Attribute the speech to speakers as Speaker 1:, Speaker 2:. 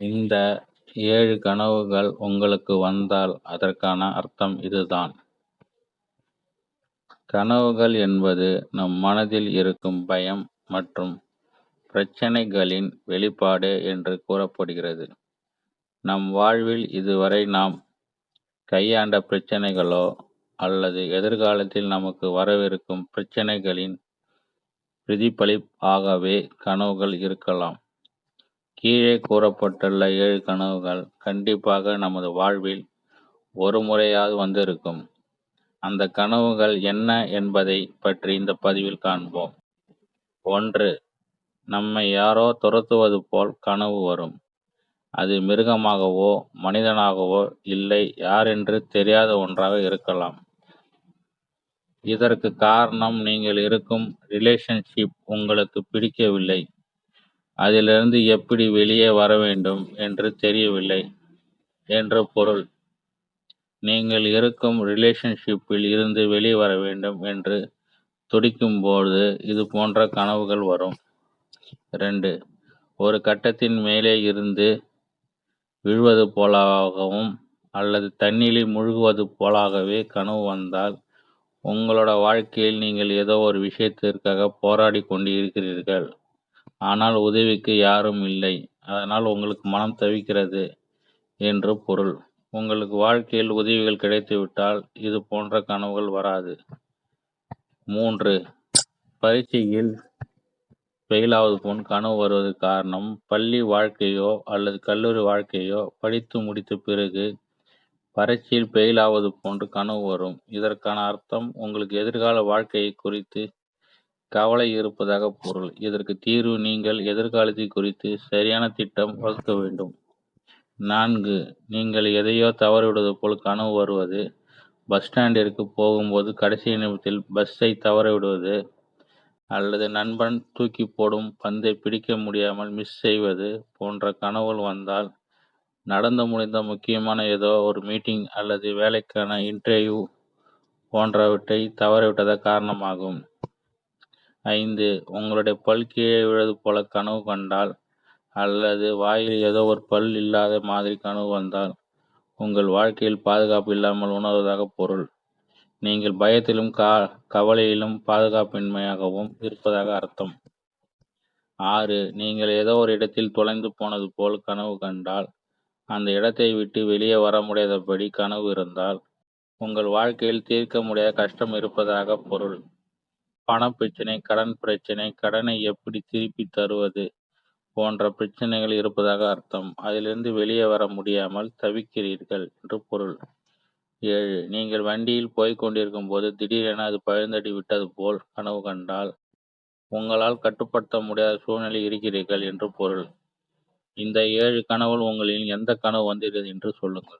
Speaker 1: இந்த ஏழு கனவுகள் உங்களுக்கு வந்தால் அதற்கான அர்த்தம் இதுதான். கனவுகள் என்பது நம் மனதில் இருக்கும் பயம் மற்றும் பிரச்சனைகளின் வெளிப்பாடு என்று கூறப்படுகிறது. நம் வாழ்வில் இதுவரை நாம் கையாண்ட பிரச்சனைகளோ அல்லது எதிர்காலத்தில் நமக்கு வரவிருக்கும் பிரச்சனைகளின் பிரதிபலிப்பாகவே கனவுகள் இருக்கலாம். கீழே கூறப்பட்டுள்ள ஏழு கனவுகள் கண்டிப்பாக நமது வாழ்வில் ஒரு முறையாவது வந்திருக்கும். அந்த கனவுகள் என்ன என்பதை பற்றி இந்த பதிவில் காண்போம். ஒன்று. நம்மை யாரோ துரத்துவது போல் கனவு வரும். அது மிருகமாகவோ மனிதனாகவோ இல்லை யாரென்று தெரியாத ஒன்றாக இருக்கலாம். இதற்கு காரணம் நீங்கள் இருக்கும் ரிலேஷன்ஷிப் உங்களுக்கு பிடிக்கவில்லை, அதிலிருந்து எப்படி வெளியே வர வேண்டும் என்று தெரியவில்லை என்று பொருள். நீங்கள் இருக்கும் ரிலேஷன்ஷிப்பில் இருந்து வெளிவர வேண்டும் என்று துடிக்கும்போது இது போன்ற கனவுகள் வரும். ரெண்டு ஒரு கட்டத்தின் மேலே இருந்து விழுவது போலாகவும் அல்லது தண்ணீரில் முழுகுவது போலாகவே கனவு வந்தால் உங்களோட வாழ்க்கையில் நீங்கள் ஏதோ ஒரு விஷயத்திற்காக போராடி கொண்டு இருக்கிறீர்கள். ஆனால் உதவிக்கு யாரும் இல்லை. அதனால் உங்களுக்கு மனம் தவிக்கிறது என்று பொருள். உங்களுக்கு வாழ்க்கையில் உதவிகள் கிடைத்துவிட்டால் இது போன்ற கனவுகள் வராது. மூன்று. பரீட்சையில் ஃபெயிலாவது போன் கனவு வருவது காரணம் பள்ளி வாழ்க்கையோ அல்லது கல்லூரி வாழ்க்கையோ படித்து முடித்த பிறகு பரீட்சையில் ஃபெயிலாவது போன்று கனவு வரும். இதற்கான அர்த்தம் உங்களுக்கு எதிர்கால வாழ்க்கையை குறித்து கவலை இருப்பதாக பொருள். இதற்கு தீர்வு நீங்கள் எதிர்காலத்தை குறித்து சரியான திட்டம் வகுக்க வேண்டும். நான்கு. நீங்கள் எதையோ தவறவிடுவது போல் கனவு வருவது பஸ் ஸ்டாண்டிற்கு போகும்போது கடைசி நிமிடத்தில் பஸ்ஸை தவறவிடுவது அல்லது நண்பன் தூக்கி போடும் பந்தை பிடிக்க முடியாமல் மிஸ் செய்வது போன்ற கனவுகள் வந்தால் நடந்து முடிந்த முக்கியமான ஏதோ ஒரு மீட்டிங் அல்லது வேலைக்கான இன்டர்வியூ போன்றவற்றை தவறவிட்டதற்கு காரணமாகும். ஐந்து. உங்களுடைய பல் கீழே விழுவது போல கனவு கண்டால் அல்லது வாயில் ஏதோ ஒரு பல் இல்லாத மாதிரி கனவு வந்தால் உங்கள் வாழ்க்கையில் பாதுகாப்பு இல்லாமல் உணர்வதாக பொருள். நீங்கள் பயத்திலும் கா கவலையிலும் பாதுகாப்பின்மையாகவும் இருப்பதாக அர்த்தம். ஆறு. நீங்கள் ஏதோ ஒரு இடத்தில் தொலைந்து போனது போல் கனவு கண்டால் அந்த இடத்தை விட்டு வெளியே வர முடியாதபடி கனவு இருந்தால் உங்கள் வாழ்க்கையில் தீர்க்க முடியாத கஷ்டம் இருப்பதாக பொருள். பணப்பிரச்சனை, கடன் பிரச்சனை, கடனை எப்படி திருப்பி தருவது போன்ற பிரச்சனைகள் இருப்பதாக அர்த்தம். அதிலிருந்து வெளியே வர முடியாமல் தவிக்கிறீர்கள் என்று பொருள். ஏழு. நீங்கள் வண்டியில் போய்க்கொண்டிருக்கும் போது திடீரென அது பழுந்தடி விட்டது போல் கனவு கண்டால் உங்களால் கட்டுப்படுத்த முடியாத சூழ்நிலை இருக்கிறீர்கள் என்று பொருள். இந்த ஏழு கனவுகள் உங்களில் எந்த கனவு வந்தீர்கள் என்று சொல்லுங்கள்.